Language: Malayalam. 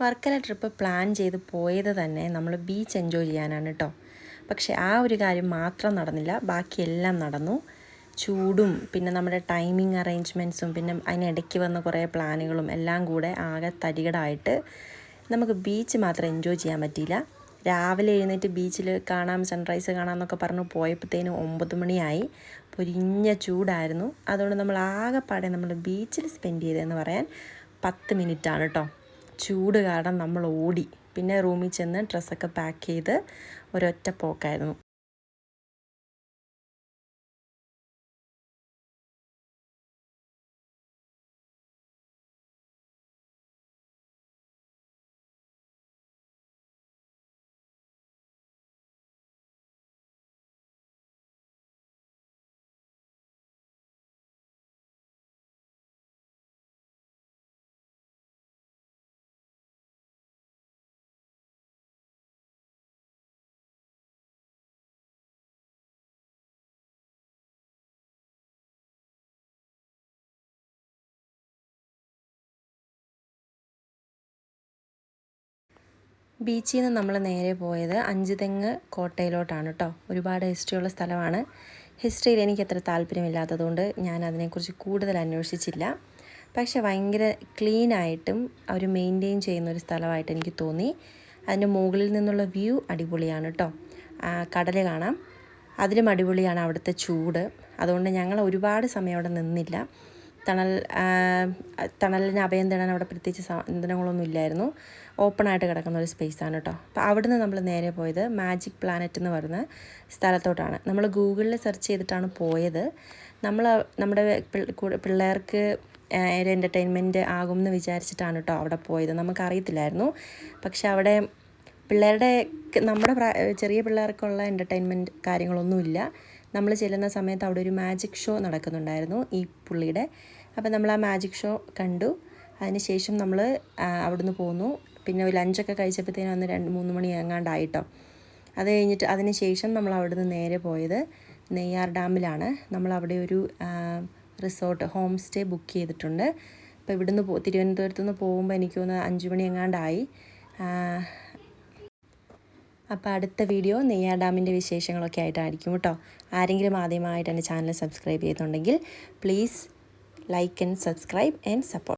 വർക്കല ട്രിപ്പ് പ്ലാൻ ചെയ്ത് പോയത് തന്നെ നമ്മൾ ബീച്ച് എൻജോയ് ചെയ്യാനാണ് കേട്ടോ പക്ഷേ ആ ഒരു കാര്യം മാത്രം നടന്നില്ല. ബാക്കിയെല്ലാം നടന്നു. ചൂടും പിന്നെ നമ്മുടെ ടൈമിംഗ് അറേഞ്ച്മെന്റ്സും പിന്നെ അതിനിടയ്ക്ക് വന്ന കുറേ പ്ലാനുകളും എല്ലാം കൂടെ ആകെ തരികടായിട്ട് നമുക്ക് ബീച്ച് മാത്രം എൻജോയ് ചെയ്യാൻ പറ്റിയില്ല. രാവിലെ എഴുന്നേറ്റ് ബീച്ചിൽ കാണാം സൺറൈസ് കാണാമെന്നൊക്കെ പറഞ്ഞ് പോയപ്പോഴത്തേനും ഒമ്പത് മണിയായി. പൊരിഞ്ഞ ചൂടായിരുന്നു. അതുകൊണ്ട് നമ്മൾ ആകെപ്പാടെ നമ്മൾ ബീച്ചിൽ സ്പെൻഡ് ചെയ്തതെന്ന് പറയാൻ പത്ത് മിനിറ്റാണ് കേട്ടോ ചൂട് കാരണം നമ്മൾ ഓടി. പിന്നെ റൂമിൽ ചെന്ന് ഡ്രസ്സൊക്കെ പാക്ക് ചെയ്ത് ഒരൊറ്റ പോക്കായിരുന്നു. ബീച്ചിൽ നിന്ന് നമ്മൾ നേരെ പോയത് അഞ്ചുതെങ്ങ് കോട്ടയിലോട്ടാണ് കേട്ടോ ഒരുപാട് ഹിസ്റ്ററിയുള്ള സ്ഥലമാണ്. ഹിസ്റ്ററിയിൽ എനിക്ക് അത്ര താല്പര്യമില്ലാത്തതുകൊണ്ട് ഞാൻ അതിനെക്കുറിച്ച് കൂടുതൽ അന്വേഷിച്ചില്ല. പക്ഷേ ഭയങ്കര ക്ലീനായിട്ടും അവർ മെയിന്റെയിൻ ചെയ്യുന്ന ഒരു സ്ഥലമായിട്ട് എനിക്ക് തോന്നി. അതിന്റെ മുകളിൽ നിന്നുള്ള വ്യൂ അടിപൊളിയാണ് കേട്ടോ കടൽ കാണാം. അതിലും അടിപൊളിയാണ് അവിടുത്തെ ചൂട്. അതുകൊണ്ട് ഞങ്ങൾ ഒരുപാട് സമയം അവിടെ നിന്നില്ല. തണൽ തണലിന് അഭയം തേടാൻ അവിടെ പ്രത്യേകിച്ച് സാധനങ്ങളൊന്നും ഇല്ലായിരുന്നു. ഓപ്പണായിട്ട് കിടക്കുന്ന ഒരു സ്പേസ് ആണ് കേട്ടോ അപ്പോൾ അവിടുന്ന് നമ്മൾ നേരെ പോയത് മാജിക് പ്ലാനറ്റ് എന്ന് പറയുന്ന സ്ഥലത്തോട്ടാണ്. നമ്മൾ ഗൂഗിളിൽ സെർച്ച് ചെയ്തിട്ടാണ് പോയത്. നമ്മൾ നമ്മുടെ പിള്ളേർക്ക് ഒരു എന്റർടൈൻമെന്റ് ആകും എന്ന് വിചാരിച്ചിട്ടാണ് കേട്ടോ അവിടെ പോയത്. നമുക്കറിയത്തില്ലായിരുന്നു. പക്ഷെ അവിടെ പിള്ളേരുടെ നമ്മുടെ ചെറിയ പിള്ളേർക്കുള്ള എന്റർടൈൻമെന്റ് കാര്യങ്ങളൊന്നുമില്ല. നമ്മൾ ചെല്ലുന്ന സമയത്ത് അവിടെ ഒരു മാജിക് ഷോ നടക്കുന്നുണ്ടായിരുന്നു ഈ പുള്ളിയുടെ. അപ്പോൾ നമ്മൾ ആ മാജിക് ഷോ കണ്ടു. അതിനുശേഷം നമ്മൾ അവിടുന്ന് പോന്നു. പിന്നെ ഒരു ലഞ്ചൊക്കെ കഴിച്ചപ്പോഴത്തേനും അന്ന് രണ്ട് മൂന്ന് മണി എങ്ങാണ്ടായിട്ടോ. അത് കഴിഞ്ഞിട്ട് അതിന് ശേഷം നമ്മൾ അവിടുന്ന് നേരെ പോയത് നെയ്യാർ ഡാമിലാണ്. നമ്മൾ അവിടെ ഒരു റിസോർട്ട് ഹോം സ്റ്റേ ബുക്ക് ചെയ്തിട്ടുണ്ട്. അപ്പോൾ ഇവിടുന്ന് പോ തിരുവനന്തപുരത്ത് നിന്ന് പോകുമ്പോൾ എനിക്ക് തോന്നുന്നു അഞ്ച് മണി എങ്ങാണ്ടായി. അപ്പോൾ അടുത്ത വീഡിയോ നെയ്യാർ ഡാമിന്റെ വിശേഷങ്ങളൊക്കെ ആയിട്ടായിരിക്കും കേട്ടോ. ആരെങ്കിലും ആദ്യമായിട്ട് എന്റെ ചാനൽ സബ്സ്ക്രൈബ് ചെയ്തിട്ടുണ്ടെങ്കിൽ please like and subscribe and support.